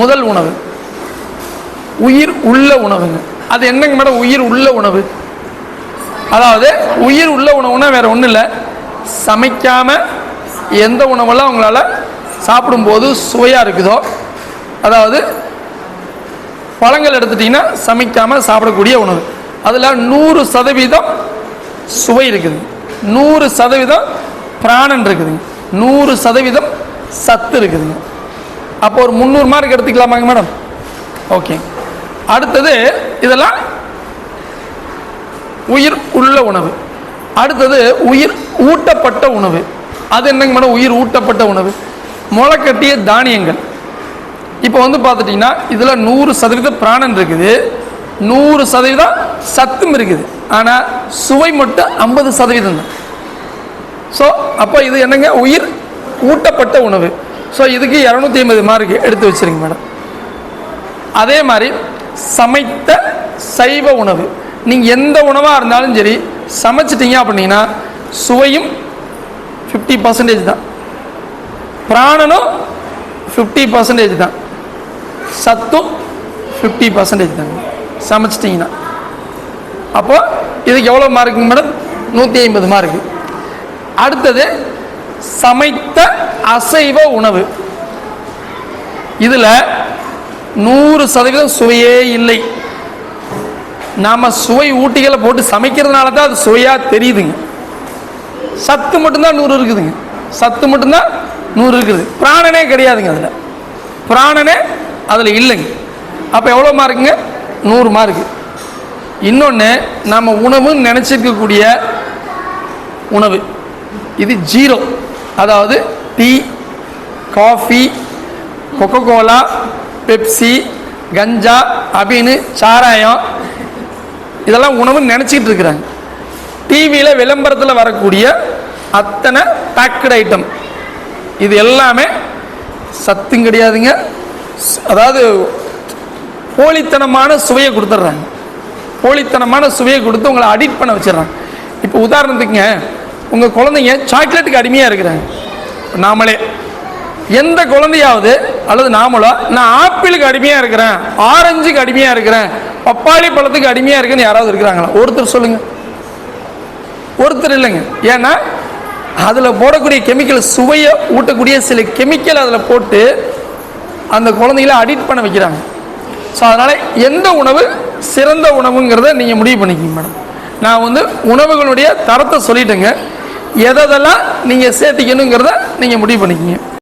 முதல் உணவு. உயிர் உள்ள உணவுங்க. அது என்னங்க மேடம்? உயிர் உள்ள உணவு. அதாவது உயிர் உள்ள உணவுனா வேற ஒன்றும் இல்லை. சமைக்காம எந்த உணவெல்லாம் அவங்களால சாப்பிடும்போது சுவையாக இருக்குதோ அதாவது பழங்கள் எடுத்துட்டிங்கன்னா சமைக்காமல் சாப்பிடக்கூடிய உணவு. அதில் நூறு சதவீதம் சுவை இருக்குது. நூறு சதவீதம் பிராணன் இருக்குதுங்க. நூறு சதவீதம் சத்து இருக்குதுங்க. அப்போ ஒரு முந்நூறு மார்க் எடுத்துக்கலாமாங்க மேடம் ஓகே அடுத்தது இதெல்லாம் உயிர் உள்ள உணவு. அடுத்தது உயிர் ஊட்டப்பட்ட உணவு. அது என்னங்க மேடம் உயிர் ஊட்டப்பட்ட உணவு. முளைக்கட்டிய தானியங்கள். இப்போ வந்து பார்த்துட்டிங்கன்னா இதில் நூறு சதவீதம் பிராணன் இருக்குது. நூறு சதவீதம் சத்தும் இருக்குது. ஆனால் சுவை மட்டும் ஐம்பது சதவீதம் தான் ஸோ அப்போ இது என்னங்க? உயிர் ஊட்டப்பட்ட உணவு. ஸோ இதுக்கு இரநூத்தி ஐம்பது மார்க் எடுத்து வச்சுருங்க மேடம் அதே மாதிரி சமைத்த சைவ உணவு. நீங்கள் எந்த உணவாக இருந்தாலும் சரி சமைச்சிட்டிங்க அப்படின்னா சுவையும் ஃபிஃப்டி பர்சன்டேஜ் தான். பிராணனும் ஃபிஃப்டி பர்சன்டேஜ் தான். சத்தும் ஃபிஃப்டி பர்சன்டேஜ் தாங்க சமைச்சிட்டிங்கன்னா. அப்போ இதுக்கு எவ்வளோ மார்க்குங்க மேடம்? நூற்றி ஐம்பது மார்க்கு அடுத்தது சமைத்த அசைவ உணவு. இதில் நூறு சதவீதம் சுவையே இல்லை. நாம் சுவை ஊட்டிகளை போட்டு சமைக்கிறதுனால தான் அது சுவையாக தெரியுதுங்க. சத்து மட்டும்தான் நூறு இருக்குதுங்க. சத்து மட்டும்தான் நூறு இருக்குது. பிராணனே கிடையாதுங்க அதில். பிராணனே அதில் இல்லைங்க. அப்போ எவ்வளோ மார்க்குங்க நூறு மார்க்கு இன்னொன்று நம்ம உணவுன்னு நினச்சிருக்கக்கூடிய உணவு. இது ஜீரோ. அதாவது tea coffee Coca Cola Pepsi கஞ்சா அப்படின்னு சாராயம். இதெல்லாம் உணவுன்னு நினச்சிக்கிட்டு இருக்கிறாங்க. டிவியில் விளம்பரத்தில் வரக்கூடிய அத்தனை பேக்கட் ஐட்டம் இது எல்லாமே சத்தும் கிடையாதுங்க. அதாவது போலித்தனமான சுவையை கொடுத்துட்றாங்க. போலித்தனமான சுவையை கொடுத்து உங்களை அடிக்ட் பண்ண வச்சிடுறாங்க. இப்போ உதாரணத்துக்குங்க உங்கள் குழந்தைங்க சாக்லேட்டுக்கு அடிமையாக இருக்கிறாங்க. நாமளே. எந்த குழந்தையாவது அல்லது நாமளோ நான் ஆப்பிளுக்கு அடிமையாக இருக்கிறேன் ஆரஞ்சுக்கு அடிமையாக இருக்கிறேன் பப்பாளி பழத்துக்கு அடிமையாக இருக்குன்னு யாராவது இருக்கிறாங்களா? ஒருத்தர் சொல்லுங்கள் ஒருத்தர் இல்லைங்க. ஏன்னா அதில் போடக்கூடிய கெமிக்கல் சுவையை ஊட்டக்கூடிய சில கெமிக்கல் அதில் போட்டு அந்த குழந்தைகள அடிக்ட் பண்ண வைக்கிறாங்க. ஸோ அதனால் எந்த உணவு சிறந்த உணவுங்கிறத நீங்கள் முடிவு பண்ணிக்கிங்க மேடம். நான் வந்து உணவுகளுடைய தரத்தை சொல்லிட்டேங்க. எதெல்லாம் நீங்கள் சேர்த்திக்கணுங்கிறத நீங்கள் முடிவு பண்ணிக்கிங்க.